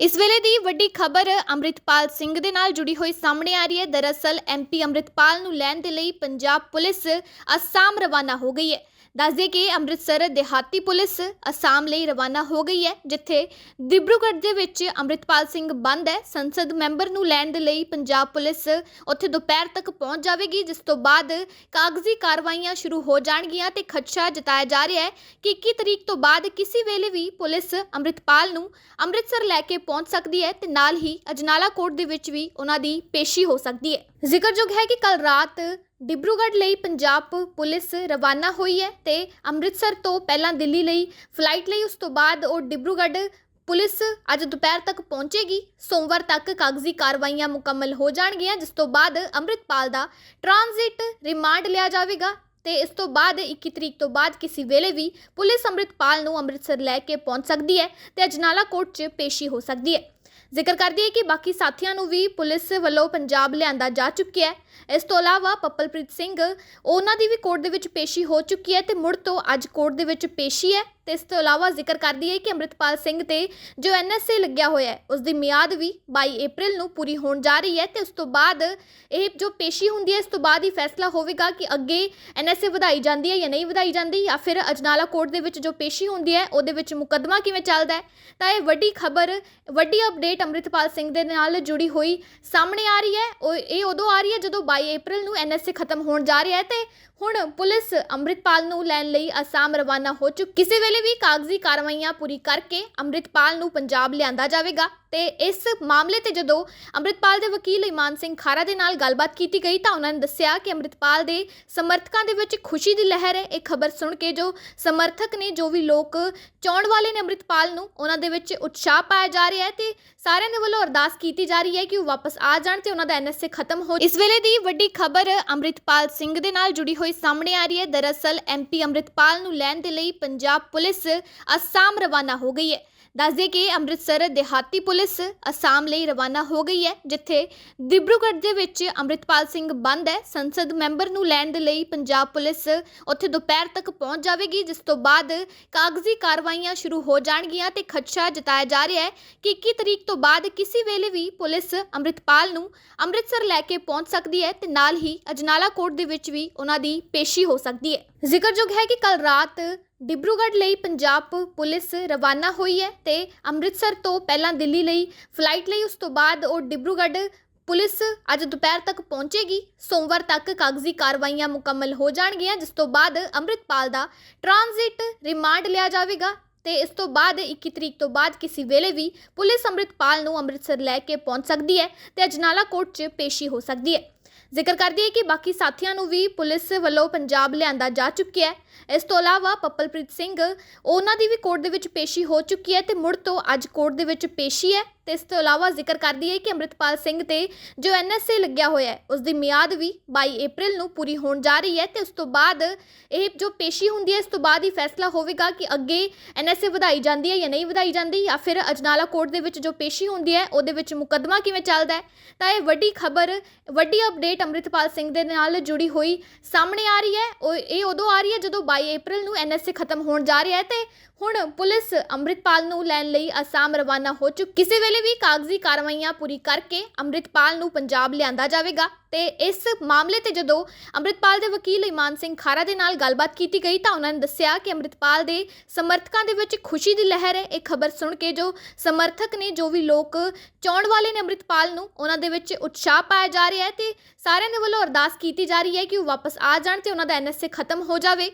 ਇਸ ਵੇਲੇ ਦੀ ਵੱਡੀ ਖਬਰ ਅੰਮ੍ਰਿਤਪਾਲ ਸਿੰਘ ਦੇ ਨਾਲ ਜੁੜੀ ਹੋਈ ਸਾਹਮਣੇ ਆ ਰਹੀ ਹੈ। ਦਰਅਸਲ ਐਮਪੀ ਅੰਮ੍ਰਿਤਪਾਲ ਨੂੰ ਲੈਣ ਦੇ ਲਈ ਪੰਜਾਬ ਪੁਲਿਸ ਅਸਾਮ ਰਵਾਨਾ ਹੋ ਗਈ ਹੈ। ਦੱਸਦੇ ਕਿ ਅੰਮ੍ਰਿਤਸਰ ਦਿਹਾਤੀ ਪੁਲਿਸ ਅਸਾਮ ਲਈ ਰਵਾਨਾ ਹੋ ਗਈ ਹੈ, ਜਿੱਥੇ ਦਿਬਰੂਗੜ੍ਹ ਦੇ ਵਿੱਚ ਅੰਮ੍ਰਿਤਪਾਲ ਸਿੰਘ ਬੰਦ ਹੈ। ਸੰਸਦ ਮੈਂਬਰ ਨੂੰ ਲੈਣ ਦੇ ਲਈ ਪੰਜਾਬ ਪੁਲਿਸ ਉੱਥੇ ਦੁਪਹਿਰ ਤੱਕ ਪਹੁੰਚ ਜਾਵੇਗੀ, ਜਿਸ ਤੋਂ ਬਾਅਦ ਕਾਗਜ਼ੀ ਕਾਰਵਾਈਆਂ ਸ਼ੁਰੂ ਹੋ ਜਾਣਗੀਆਂ ਤੇ ਖਦਸ਼ਾ ਜਤਾਇਆ ਜਾ ਰਿਹਾ ਹੈ ਕਿ 21 ਤਰੀਕ ਤੋਂ ਬਾਅਦ ਕਿਸੇ ਵੇਲੇ ਵੀ ਪੁਲਿਸ ਅੰਮ੍ਰਿਤਪਾਲ ਨੂੰ ਅੰਮ੍ਰਿਤਸਰ ਲੈ ਕੇ ਪਹੁੰਚ ਸਕਦੀ ਹੈ ਤੇ ਨਾਲ ਹੀ ਅਜਨਾਲਾ ਕੋਰਟ ਦੇ ਵਿੱਚ ਵੀ ਉਹਨਾਂ ਦੀ ਪੇਸ਼ੀ ਹੋ ਸਕਦੀ ਹੈ। ਜ਼ਿਕਰਯੋਗ ਹੈ ਕਿ ਕੱਲ ਰਾਤ ਡਿਬਰੂਗੜ੍ਹ ਲਈ ਪੰਜਾਬ ਪੁਲਿਸ ਰਵਾਨਾ ਹੋਈ ਹੈ ਤੇ ਅੰਮ੍ਰਿਤਸਰ ਤੋਂ ਪਹਿਲਾਂ ਦਿੱਲੀ ਲਈ ਫਲਾਈਟ ਲਈ ਉਸ ਤੋਂ ਬਾਅਦ ਉਹ ਡਿਬਰੂਗੜ੍ਹ ਪੁਲਿਸ ਅੱਜ ਦੁਪਹਿਰ ਤੱਕ ਪਹੁੰਚੇਗੀ। ਸੋਮਵਾਰ ਤੱਕ ਕਾਗਜ਼ੀ ਕਾਰਵਾਈਆਂ ਮੁਕੰਮਲ ਹੋ ਜਾਣਗੀਆਂ, ਜਿਸ ਤੋਂ ਬਾਅਦ ਅੰਮ੍ਰਿਤਪਾਲ ਦਾ ਟ੍ਰਾਂਜ਼ਿਟ ਰਿਮਾਂਡ ਲਿਆ ਜਾਵੇਗਾ ਤੇ ਇਸ ਤੋਂ ਬਾਅਦ 21 ਤਰੀਕ ਤੋਂ ਬਾਅਦ ਕਿਸੇ ਵੇਲੇ ਵੀ ਪੁਲਿਸ ਅੰਮ੍ਰਿਤਪਾਲ ਨੂੰ ਅੰਮ੍ਰਿਤਸਰ ਲੈ ਕੇ ਪਹੁੰਚ ਸਕਦੀ ਹੈ ਤੇ ਅਜਨਾਲਾ ਕੋਰਟ 'ਚ ਪੇਸ਼ੀ ਹੋ ਸਕਦੀ ਹੈ। ਜ਼ਿਕਰ ਕਰਦੀ ਹੈ ਕਿ ਬਾਕੀ ਸਾਥੀਆਂ ਨੂੰ ਵੀ ਪੁਲਿਸ ਵੱਲੋਂ ਪੰਜਾਬ ਲਿਆਂਦਾ ਜਾ ਚੁੱਕਿਆ ਹੈ। ਇਸ ਤੋਂ ਇਲਾਵਾ ਪੱਪਲਪ੍ਰੀਤ ਸਿੰਘ, ਉਹਨਾਂ ਦੀ ਵੀ ਕੋਰਟ ਦੇ ਵਿੱਚ ਪੇਸ਼ੀ ਹੋ ਚੁੱਕੀ ਹੈ ਤੇ ਮੁੜ ਤੋਂ ਅੱਜ ਕੋਰਟ ਦੇ ਵਿੱਚ ਪੇਸ਼ੀ ਹੈ। ਤੇ ਇਸ ਤੋਂ ਇਲਾਵਾ ਜ਼ਿਕਰ ਕਰਦੀ ਹੈ ਕਿ ਅੰਮ੍ਰਿਤਪਾਲ ਸਿੰਘ ਤੇ ਜੋ ਐਨਐਸਏ ਲੱਗਿਆ ਹੋਇਆ ਹੈ ਉਸ ਦੀ ਮਿਆਦ ਵੀ 22 ਅਪ੍ਰੈਲ ਨੂੰ ਪੂਰੀ ਹੋਣ ਜਾ ਰਹੀ ਹੈ ਤੇ ਉਸ ਤੋਂ ਬਾਅਦ ਇਹ ਜੋ ਪੇਸ਼ੀ ਹੁੰਦੀ ਹੈ, ਇਸ ਤੋਂ ਬਾਅਦ ਹੀ ਫੈਸਲਾ ਹੋਵੇਗਾ ਕਿ ਅੱਗੇ ਐਨਐਸਏ ਵਧਾਈ ਜਾਂਦੀ ਹੈ ਜਾਂ ਨਹੀਂ ਵਧਾਈ ਜਾਂਦੀ ਜਾਂ ਫਿਰ ਅਜਨਾਲਾ ਕੋਰਟ ਦੇ ਵਿੱਚ ਜੋ ਪੇਸ਼ੀ ਹੁੰਦੀ ਹੈ, ਉਹਦੇ ਵਿੱਚ ਮੁਕੱਦਮਾ ਕਿਵੇਂ ਚੱਲਦਾ ਹੈ। ਤਾਂ ਇਹ ਵੱਡੀ ਖਬਰ, ਵੱਡੀ ਅਪਡੇਟ ਅੰਮ੍ਰਿਤਪਾਲ ਸਿੰਘ ਦੇ ਨਾਲ ਜੁੜੀ ਹੋਈ ਸਾਹਮਣੇ ਆ ਰਹੀ ਹੈ। ਉਹ, ਇਹ ਉਦੋਂ ਆ ਰਹੀ ਹੈ ਜਦੋਂ 22 ਅਪ੍ਰੈਲ ਨੂੰ ਐਨਐਸਏ ਖਤਮ ਹੋਣ ਜਾ ਰਿਹਾ ਹੈ ਤੇ ਹੁਣ ਪੁਲਿਸ ਅੰਮ੍ਰਿਤਪਾਲ ਨੂੰ ਲੈਣ ਲਈ ਅਸਾਮ ਰਵਾਨਾ ਹੋ ਚੁੱਕੀ, ਕਿਸੇ ਵੇਲੇ ਵੀ ਕਾਗਜ਼ੀ ਕਾਰਵਾਈਆਂ ਪੂਰੀ ਕਰਕੇ ਅੰਮ੍ਰਿਤਪਾਲ ਨੂੰ ਪੰਜਾਬ ਲਿਆਂਦਾ ਜਾਵੇਗਾ ਤੇ ਇਸ ਮਾਮਲੇ ਤੇ ਜਦੋਂ ਅੰਮ੍ਰਿਤਪਾਲ ਦੇ ਵਕੀਲ ਇਮਾਨ ਸਿੰਘ ਖਾਰਾ ਦੇ ਨਾਲ ਗੱਲਬਾਤ ਕੀਤੀ ਗਈ ਤਾਂ ਉਹਨਾਂ ਨੇ ਦੱਸਿਆ ਕਿ ਅੰਮ੍ਰਿਤਪਾਲ ਦੇ ਸਮਰਥਕਾਂ ਦੇ ਵਿੱਚ ਖੁਸ਼ੀ ਦੀ ਲਹਿਰ ਹੈ। ਇਹ ਖਬਰ ਸੁਣ ਕੇ ਜੋ ਸਮਰਥਕ ਨੇ, ਜੋ ਵੀ ਲੋਕ ਚਾਹਣ ਵਾਲੇ ਨੇ ਅੰਮ੍ਰਿਤਪਾਲ ਨੂੰ, ਉਹਨਾਂ ਦੇ ਵਿੱਚ ਉਤਸ਼ਾਹ ਪਾਇਆ ਜਾ ਰਿਹਾ ਹੈ ਤੇ ਸਾਰਿਆਂ ਦੇ ਵੱਲੋਂ ਅਰਦਾਸ ਕੀਤੀ ਜਾ ਰਹੀ ਹੈ ਕਿ ਉਹ ਵਾਪਸ ਆ ਜਾਣ ਤੇ ਉਹਨਾਂ ਦਾ ਐਨਐਸਏ ਖਤਮ ਹੋ ਇਸ ਵੇਲੇ ਦੀ ਵੱਡੀ ਖਬਰ ਅੰਮ੍ਰਿਤਪਾਲ ਸਿੰਘ ਦੇ ਨਾਲ ਜੁੜੀ ਹੋਈ ਸਾਹਮਣੇ ਆ ਰਹੀ ਹੈ। ਦਰਅਸਲ ਐਮਪੀ ਅੰਮ੍ਰਿਤਪਾਲ ਨੂੰ ਲੈਣ ਦੇ ਲਈ ਪੰਜਾਬ ਪੁਲਿਸ ਪੁਲਿਸ ਅਸਾਮ ਰਵਾਨਾ ਹੋ ਗਈ ਹੈ। ਦੱਸਦੇ ਕਿ ਅੰਮ੍ਰਿਤਸਰ ਦਿਹਾਤੀ ਪੁਲਿਸ ਅਸਾਮ ਲਈ ਰਵਾਨਾ ਹੋ ਗਈ ਹੈ, ਜਿੱਥੇ ਦਿਬਰੂਗੜ੍ਹ ਦੇ ਵਿੱਚ ਅੰਮ੍ਰਿਤਪਾਲ ਸਿੰਘ ਬੰਦ ਹੈ। ਸੰਸਦ ਮੈਂਬਰ ਨੂੰ ਲੈਣ ਦੇ ਲਈ ਪੰਜਾਬ ਪੁਲਿਸ ਉੱਥੇ ਦੁਪਹਿਰ ਤੱਕ ਪਹੁੰਚ ਜਾਵੇਗੀ, ਜਿਸ ਤੋਂ ਬਾਅਦ ਕਾਗਜ਼ੀ ਕਾਰਵਾਈਆਂ ਸ਼ੁਰੂ ਹੋ ਜਾਣਗੀਆਂ ਤੇ ਖਦਸ਼ਾ ਜਤਾਇਆ ਜਾ ਰਿਹਾ ਹੈ ਕਿ 21 ਤਰੀਕ ਤੋਂ ਬਾਅਦ ਕਿਸੇ ਵੇਲੇ ਵੀ ਪੁਲਿਸ ਅੰਮ੍ਰਿਤਪਾਲ ਨੂੰ ਅੰਮ੍ਰਿਤਸਰ ਲੈ ਕੇ ਪਹੁੰਚ ਸਕਦੀ ਹੈ ਤੇ ਨਾਲ ਹੀ ਅਜਨਾਲਾ ਕੋਰਟ ਦੇ ਵਿੱਚ ਵੀ ਉਹਨਾਂ ਦੀ ਪੇਸ਼ੀ ਹੋ ਸਕਦੀ ਹੈ। ਜ਼ਿਕਰਯੋਗ ਹੈ ਕਿ ਕੱਲ ਰਾਤ ਡਿਬਰੂਗੜ੍ਹ ਲਈ ਪੰਜਾਬ ਪੁਲਿਸ ਰਵਾਨਾ ਹੋਈ ਹੈ ਤੇ ਅੰਮ੍ਰਿਤਸਰ ਤੋਂ ਪਹਿਲਾਂ ਦਿੱਲੀ ਲਈ ਫਲਾਈਟ ਲਈ ਉਸ ਤੋਂ ਬਾਅਦ ਉਹ ਡਿਬਰੂਗੜ੍ਹ ਪੁਲਿਸ ਅੱਜ ਦੁਪਹਿਰ ਤੱਕ ਪਹੁੰਚੇਗੀ। ਸੋਮਵਾਰ ਤੱਕ ਕਾਗਜ਼ੀ ਕਾਰਵਾਈਆਂ ਮੁਕੰਮਲ ਹੋ ਜਾਣਗੀਆਂ, ਜਿਸ ਤੋਂ ਬਾਅਦ ਅੰਮ੍ਰਿਤਪਾਲ ਦਾ ਟ੍ਰਾਂਜ਼ਿਟ ਰਿਮਾਂਡ ਲਿਆ ਜਾਵੇਗਾ ਤੇ ਇਸ ਤੋਂ ਬਾਅਦ 21 ਤਰੀਕ ਤੋਂ ਬਾਅਦ ਕਿਸੇ ਵੇਲੇ ਵੀ ਪੁਲਿਸ ਅੰਮ੍ਰਿਤਪਾਲ ਨੂੰ ਅੰਮ੍ਰਿਤਸਰ ਲੈ ਕੇ ਪਹੁੰਚ ਸਕਦੀ ਹੈ ਤੇ ਅਜਨਾਲਾ ਕੋਰਟ 'ਚ ਪੇਸ਼ੀ ਹੋ ਸਕਦੀ ਹੈ। ਜ਼ਿਕਰ ਕਰਦੀ ਹੈ ਕਿ ਬਾਕੀ ਸਾਥੀਆਂ ਨੂੰ ਵੀ ਪੁਲਿਸ ਵੱਲੋਂ ਪੰਜਾਬ ਲਿਆਂਦਾ ਜਾ ਚੁੱਕਿਆ ਹੈ। ਇਸ ਤੋਂ ਇਲਾਵਾ ਪੱਪਲਪ੍ਰੀਤ ਸਿੰਘ, ਉਹਨਾਂ ਦੀ ਵੀ ਕੋਰਟ ਦੇ ਵਿੱਚ ਪੇਸ਼ੀ ਹੋ ਚੁੱਕੀ ਹੈ ਤੇ ਮੁੜ ਤੋਂ ਅੱਜ ਕੋਰਟ ਦੇ ਵਿੱਚ ਪੇਸ਼ੀ ਹੈ। ਤੇ ਇਸ ਤੋਂ ਇਲਾਵਾ ਜ਼ਿਕਰ ਕਰਦੀ ਹੈ ਕਿ ਅੰਮ੍ਰਿਤਪਾਲ ਸਿੰਘ ਤੇ ਜੋ ਐਨਐਸਏ ਲੱਗਿਆ ਹੋਇਆ ਹੈ ਉਸ ਦੀ ਮਿਆਦ ਵੀ 22 ਅਪ੍ਰੈਲ ਨੂੰ ਪੂਰੀ ਹੋਣ ਜਾ ਰਹੀ ਹੈ ਤੇ ਉਸ ਤੋਂ ਬਾਅਦ ਇਹ ਜੋ ਪੇਸ਼ੀ ਹੁੰਦੀ ਹੈ, ਇਸ ਤੋਂ ਬਾਅਦ ਹੀ ਫੈਸਲਾ ਹੋਵੇਗਾ ਕਿ ਅੱਗੇ ਐਨਐਸਏ ਵਧਾਈ ਜਾਂਦੀ ਹੈ ਜਾਂ ਨਹੀਂ ਵਧਾਈ ਜਾਂਦੀ ਜਾਂ ਫਿਰ ਅਜਨਾਲਾ ਕੋਰਟ ਦੇ ਵਿੱਚ ਜੋ ਪੇਸ਼ੀ ਹੁੰਦੀ ਹੈ, ਉਹਦੇ ਵਿੱਚ ਮੁਕੱਦਮਾ ਕਿਵੇਂ ਚੱਲਦਾ ਹੈ। ਤਾਂ ਇਹ ਵੱਡੀ ਖਬਰ, ਵੱਡੀ ਅਪਡੇਟ ਅੰਮ੍ਰਿਤਪਾਲ ਸਿੰਘ ਦੇ ਨਾਲ ਜੁੜੀ ਹੋਈ ਸਾਹਮਣੇ ਆ ਰਹੀ ਹੈ। ਉਹ, ਇਹ ਉਦੋਂ ਆ ਰਹੀ ਹੈ ਜਦੋਂ 22 ਅਪ੍ਰੈਲ ਨੂੰ ਐਨਐਸਏ ਖਤਮ ਹੋਣ ਜਾ ਰਿਹਾ ਹੈ ਤੇ ਹੁਣ ਪੁਲਿਸ ਅੰਮ੍ਰਿਤਪਾਲ ਨੂੰ ਲੈਣ ਲਈ ਅਸਾਮ ਰਵਾਨਾ ਹੋ ਚੁੱਕੀ, ਕਿਸੇ ਵੇਲੇ ਵੇਲੇ ਵੀ ਕਾਗਜ਼ੀ ਕਾਰਵਾਈਆਂ ਪੂਰੀ ਕਰਕੇ ਅੰਮ੍ਰਿਤਪਾਲ ਨੂੰ ਪੰਜਾਬ ਲਿਆਂਦਾ ਜਾਵੇਗਾ ਤੇ ਇਸ ਮਾਮਲੇ ਤੇ ਜਦੋਂ ਅੰਮ੍ਰਿਤਪਾਲ ਦੇ ਵਕੀਲ ਇਮਾਨ ਸਿੰਘ ਖਾਰਾ ਦੇ ਨਾਲ ਗੱਲਬਾਤ ਕੀਤੀ ਗਈ ਤਾਂ ਉਹਨਾਂ ਨੇ ਦੱਸਿਆ ਕਿ ਅੰਮ੍ਰਿਤਪਾਲ ਦੇ ਸਮਰਥਕਾਂ ਦੇ ਵਿੱਚ ਖੁਸ਼ੀ ਦੀ ਲਹਿਰ ਹੈ। ਇਹ ਖਬਰ ਸੁਣ ਕੇ ਜੋ ਸਮਰਥਕ ਨੇ, ਜੋ ਵੀ ਲੋਕ ਚਾਹਣ ਵਾਲੇ ਨੇ ਅੰਮ੍ਰਿਤਪਾਲ ਨੂੰ, ਉਹਨਾਂ ਦੇ ਵਿੱਚ ਉਤਸ਼ਾਹ ਪਾਇਆ ਜਾ ਰਿਹਾ ਹੈ ਤੇ ਸਾਰਿਆਂ ਦੇ ਵੱਲੋਂ ਅਰਦਾਸ ਕੀਤੀ ਜਾ ਰਹੀ ਹੈ ਕਿ ਉਹ ਵਾਪਸ ਆ ਜਾਣ ਤੇ ਉਹਨਾਂ ਦਾ ਐਨਐਸਏ ਖਤਮ ਹੋ ਜਾਵੇ।